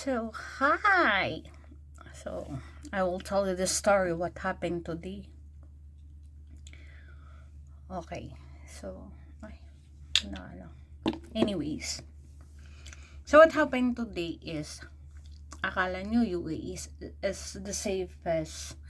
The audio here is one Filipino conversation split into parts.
So, hi. So, I will tell you the story what happened today. Okay. So, ay, na ano. Anyways. So, what happened today is, akala nyo UAE is, is the safest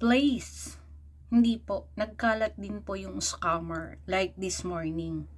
place. Hindi po. Nagkalat din po yung scammer. Like this morning.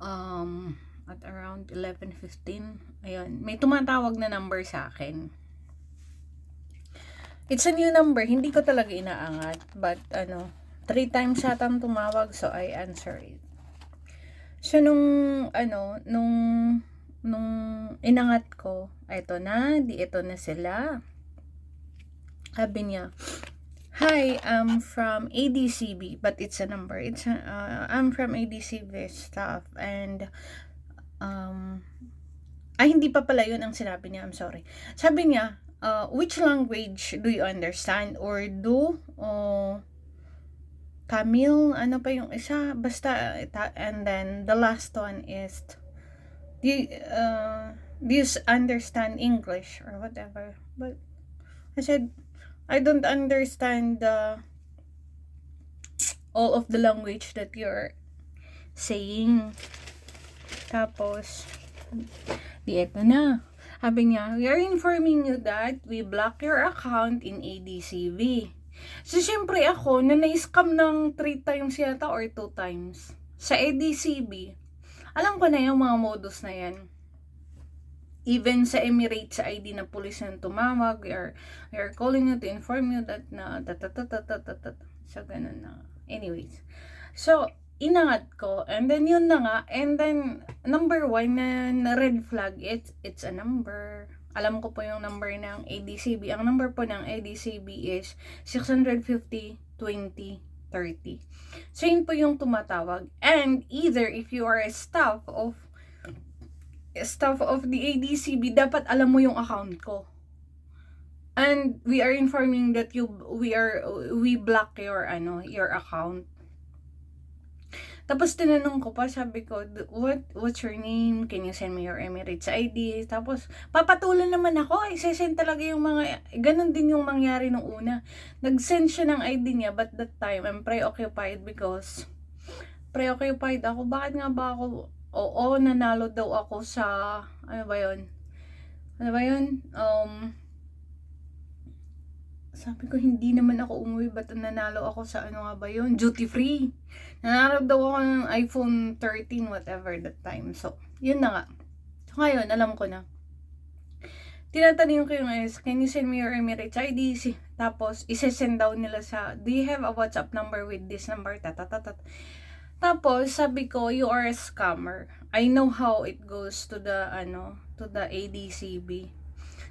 Um, at around 11.15, ayun, may tumatawag na number sa akin. It's a new number, hindi ko talaga inaangat, but ano, three times yatang tumawag, so I answer it. So, nung, ano, nung, nung inangat ko, eto na, di ito na sila. Sabi niya, Hi, I'm from ADCB, but it's a number. It's a, uh, I'm from ADCB staff, and um, ay hindi pa pala yun ang sinabi niya, I'm sorry. Sabi niya, uh, which language do you understand? Or do, uh, Tamil, ano pa yung isa, basta, and then the last one is, do you, uh, do you understand English or whatever? But, I said, I don't understand the, all of the language that you're saying. Tapos, di eto na. Sabi niya, we are informing you that we block your account in ADCV. So, syempre ako, na na-scam ng 3 times yata or 2 times sa ADCB, alam ko na yung mga modus na yan. Even sa Emirates, sa ID na pulis na tumawag, we are, we are calling you to inform you that na, tatatatatatatat, sa so, ganun na. Anyways, so, inangat ko, and then yun na nga, and then, number one na, red flag, it's, it's a number. Alam ko po yung number ng ADCB. Ang number po ng ADCB is 650 20 30. So, yun po yung tumatawag. And either if you are a staff of staff of the ADCB, dapat alam mo yung account ko. And we are informing that you we are we block your ano your account. Tapos tinanong ko pa, sabi ko, what what's your name? Can you send me your Emirates ID? Tapos papatulan naman ako, i-send talaga yung mga ganun din yung mangyari nung una. Nag-send siya ng ID niya, but that time I'm preoccupied because preoccupied ako. Bakit nga ba ako oo, nanalo daw ako sa ano ba 'yon? Ano ba 'yon? Um sabi ko, hindi naman ako umuwi. Ba't nanalo ako sa ano nga ba yun? Duty free. Nanalo daw ako ng iPhone 13, whatever that time. So, yun na nga. So, ngayon, alam ko na. Tinatanong ko yung is, can you send me your Emirates ID? Tapos, isesend daw nila sa, do you have a WhatsApp number with this number? Tatatatat. Tapos, sabi ko, you are a scammer. I know how it goes to the, ano, to the ADCB.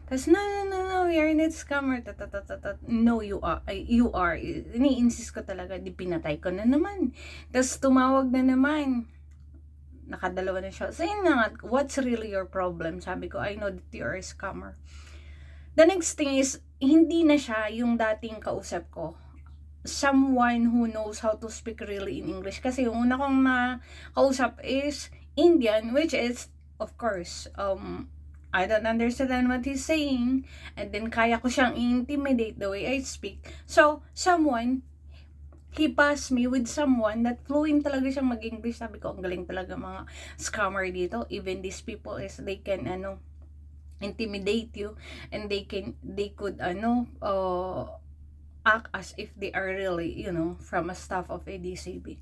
Tapos, no, no, no, no, are not scammer. Tatatatat. No, you are. You are. Ini-insist ko talaga. Di pinatay ko na naman. Tapos, tumawag na naman. Nakadalawa na siya. So, yun nga, what's really your problem? Sabi ko, I know that you are a scammer. The next thing is, hindi na siya yung dating kausap ko. Someone who knows how to speak really in English. Kasi yung una kong na kausap is Indian, which is, of course, um, I don't understand what he's saying. And then, kaya ko siyang intimidate the way I speak. So, someone, he passed me with someone that fluent talaga siyang mag-English. Sabi ko, ang galing talaga mga scammer dito. Even these people is, they can, ano, intimidate you. And they can, they could, ano, uh, act as if they are really, you know, from a staff of ADCB.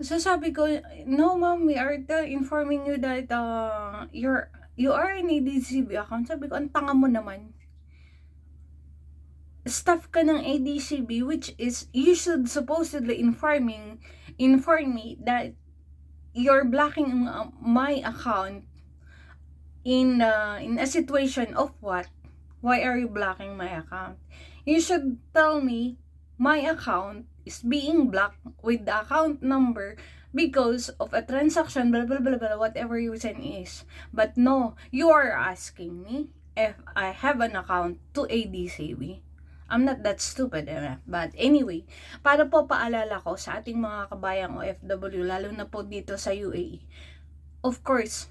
So, sabi ko, no, ma'am, we are informing you that uh, you're you are in ADCB account. Sabi ko, ang tanga mo naman. Staff ka ng ADCB, which is, you should supposedly informing, inform me that you're blocking my account in, uh, in a situation of what? Why are you blocking my account? You should tell me my account is being blocked with the account number because of a transaction, blah, blah, blah, blah, whatever reason is. But no, you are asking me if I have an account to ADCB. I'm not that stupid, eh? but anyway, para po paalala ko sa ating mga kabayang OFW, lalo na po dito sa UAE. Of course,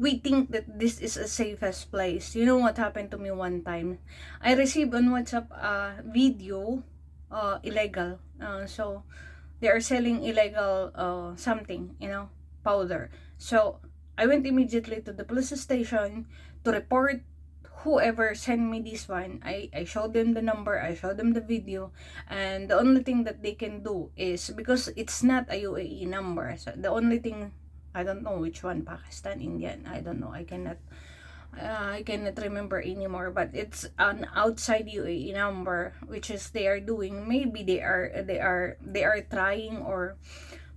we think that this is a safest place. You know what happened to me one time? I received on WhatsApp a video, uh, illegal. Uh, so, they are selling illegal uh, something, you know, powder. So, I went immediately to the police station to report whoever sent me this one. I, I showed them the number, I showed them the video, and the only thing that they can do is, because it's not a UAE number, so the only thing I don't know which one, Pakistan, Indian. I don't know. I cannot uh, I cannot remember anymore but it's an outside UAE number which is they are doing. Maybe they are they are they are trying or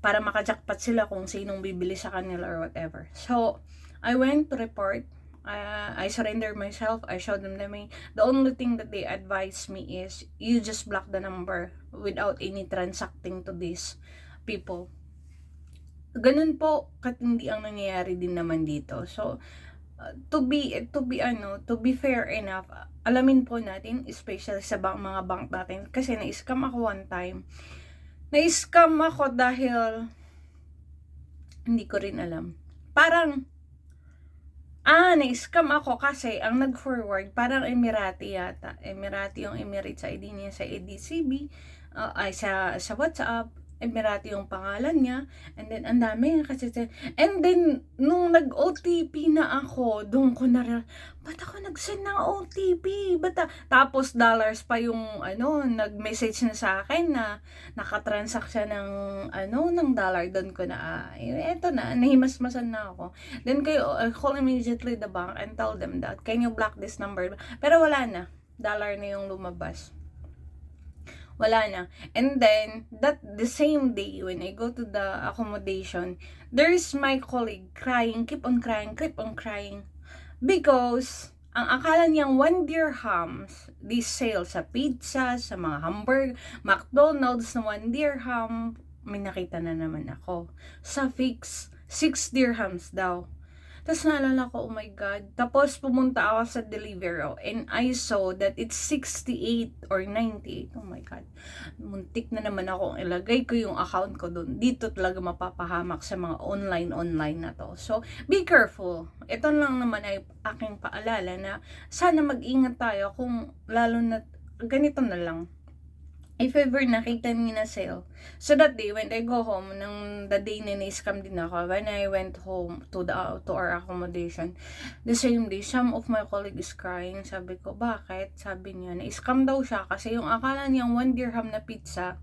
para makajakpat sila kung sinong bibili sa kanila or whatever. So I went to report. Uh, I surrendered myself. I showed them the money the only thing that they advised me is you just block the number without any transacting to these people. Ganun po katindi ang nangyayari din naman dito. So, to be, to be ano, to be fair enough, alamin po natin, especially sa bank, mga bank natin, kasi na-scam ako one time. Na-scam ako dahil, hindi ko rin alam. Parang, ah, na-scam ako kasi ang nag-forward, parang Emirati yata. Emirati yung Emirates ID niya sa ADCB, uh, ay sa, sa WhatsApp, Emirati yung pangalan niya. And then, ang dami kasi. And then, nung nag-OTP na ako, doon ko na, ba't ako nag-send ng OTP? Ba't, a-" tapos dollars pa yung, ano, nag-message na sa akin na nakatransact siya ng, ano, ng dollar. Doon ko na, ah, eto na, nahimasmasan na ako. Then, kayo, uh, call immediately the bank and tell them that, can you block this number? Pero wala na. Dollar na yung lumabas wala na. And then, that the same day, when I go to the accommodation, there's my colleague crying, keep on crying, keep on crying. Because, ang akala niyang 1 dirhams, this sale sa pizza, sa mga hamburger, McDonald's na 1 dirham, may nakita na naman ako. Sa fix, 6 dirhams daw. Tapos naalala ko, oh my God. Tapos pumunta ako sa Deliveroo and I saw that it's 68 or 98. Oh my God. Muntik na naman ako ilagay ko yung account ko doon. Dito talaga mapapahamak sa mga online-online na to. So, be careful. Ito lang naman ay aking paalala na sana mag-ingat tayo kung lalo na ganito na lang if ever nakita niyo na sale. So that day, when I go home, nung the day na na-scam din ako, when I went home to the to our accommodation, the same day, some of my colleagues crying. Sabi ko, bakit? Sabi niya, na-scam daw siya kasi yung akala niyang 1 dirham na pizza,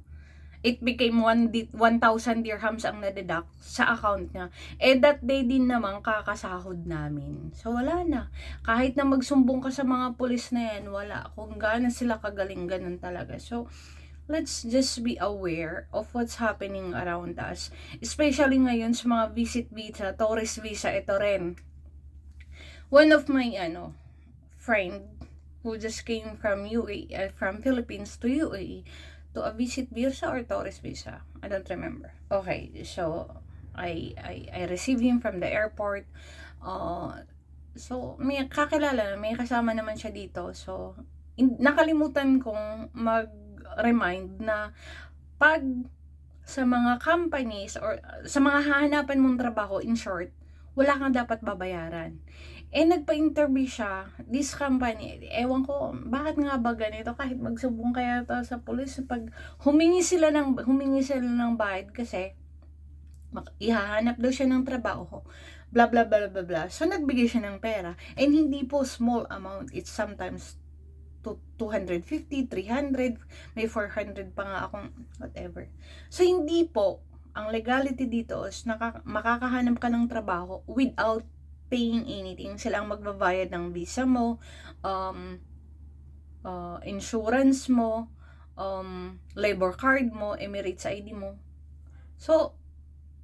it became 1 di- 1,000 dirhams ang nadeduct sa account niya. Eh, that day din naman kakasahod namin. So, wala na. Kahit na magsumbong ka sa mga pulis na yan, wala. Kung gaano sila kagaling, ganun talaga. So, let's just be aware of what's happening around us. Especially ngayon sa mga visit visa, tourist visa, ito rin. One of my, ano, friend who just came from UAE, uh, from Philippines to UAE, to a visit visa or tourist visa. I don't remember. Okay, so I I I received him from the airport. Uh, so may kakilala, may kasama naman siya dito. So in, nakalimutan kong mag-remind na pag sa mga companies or sa mga hahanapan mong trabaho in short, wala kang dapat babayaran. Eh, nagpa-interview siya, this company, ewan ko, bakit nga ba ganito, kahit magsubong kaya to sa police, pag humingi sila ng, humingi sila ng bayad kasi, ihahanap daw siya ng trabaho, blah, blah, blah, blah, blah. So, nagbigay siya ng pera. And hindi po small amount, it's sometimes 250, 300, may 400 pa nga akong whatever. So, hindi po, ang legality dito is naka, makakahanap ka ng trabaho without paying anything. Sila ang magbabayad ng visa mo, um, uh, insurance mo, um, labor card mo, Emirates ID mo. So,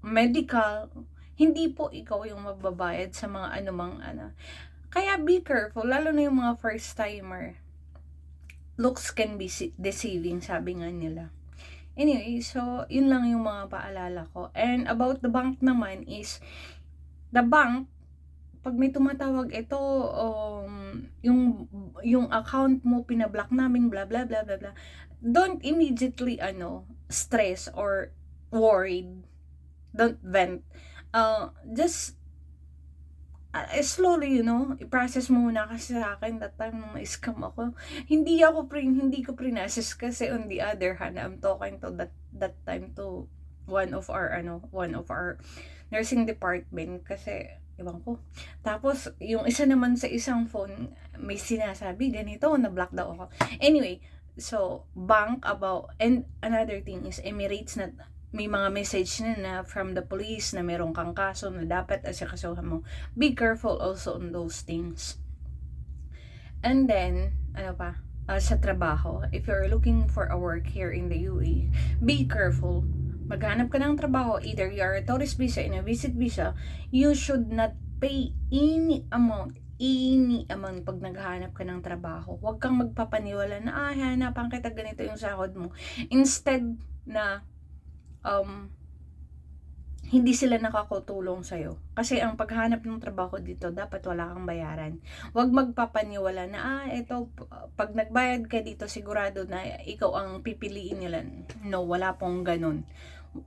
medical, hindi po ikaw yung magbabayad sa mga anumang ano. Kaya be careful, lalo na yung mga first timer. Looks can be deceiving, sabi nga nila. Anyway, so, yun lang yung mga paalala ko. And about the bank naman is, the bank, pag may tumatawag ito, um, yung, yung account mo, pinablock namin, blah, blah, blah, blah, blah. Don't immediately, ano, stress or worried. Don't vent. Uh, just ah, slowly, you know, i-process muna kasi sa akin that time nung na-scam ako. Hindi ako pre, hindi ko pre-process kasi on the other hand, I'm talking to that that time to one of our ano, one of our nursing department kasi Ewan ko. Tapos, yung isa naman sa isang phone, may sinasabi, ganito, na-block daw ako. Anyway, so, bank about, and another thing is, Emirates na, may mga message na na from the police na meron kang kaso na dapat asikasuhan mo. Be careful also on those things. And then, ano pa, uh, sa trabaho, if you're looking for a work here in the UAE, be careful maghanap ka ng trabaho, either you are a tourist visa and a visit visa, you should not pay any amount, any amount pag naghahanap ka ng trabaho. Huwag kang magpapaniwala na, ah, hanapan kita ganito yung sahod mo. Instead na, um, hindi sila nakakutulong sa'yo. Kasi ang paghanap ng trabaho dito, dapat wala kang bayaran. Huwag magpapaniwala na, ah, ito, pag nagbayad ka dito, sigurado na ikaw ang pipiliin nila. No, wala pong ganun.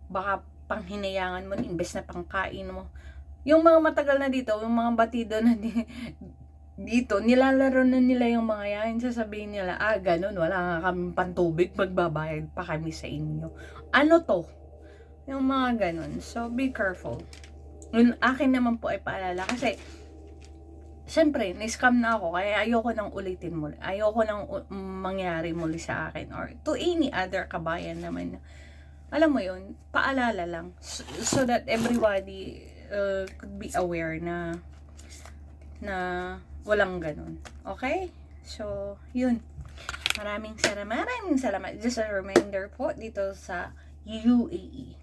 Baka panghinayangan mo, imbes na pangkain mo. Yung mga matagal na dito, yung mga batido na di, dito, nilalaro na nila yung mga yan. Sasabihin nila, ah, ganun, wala nga kami pantubig, magbabayad pa kami sa inyo. Ano to? Yung mga ganun. So, be careful. Yung akin naman po ay paalala kasi Siyempre, na-scam na ako, kaya ayoko nang ulitin muli. Ayoko nang mangyari muli sa akin or to any other kabayan naman. Alam mo yun, paalala lang. So, so that everybody uh, could be aware na na walang ganun. Okay? So, yun. Maraming salamat. Maraming salamat. Just a reminder po dito sa UAE.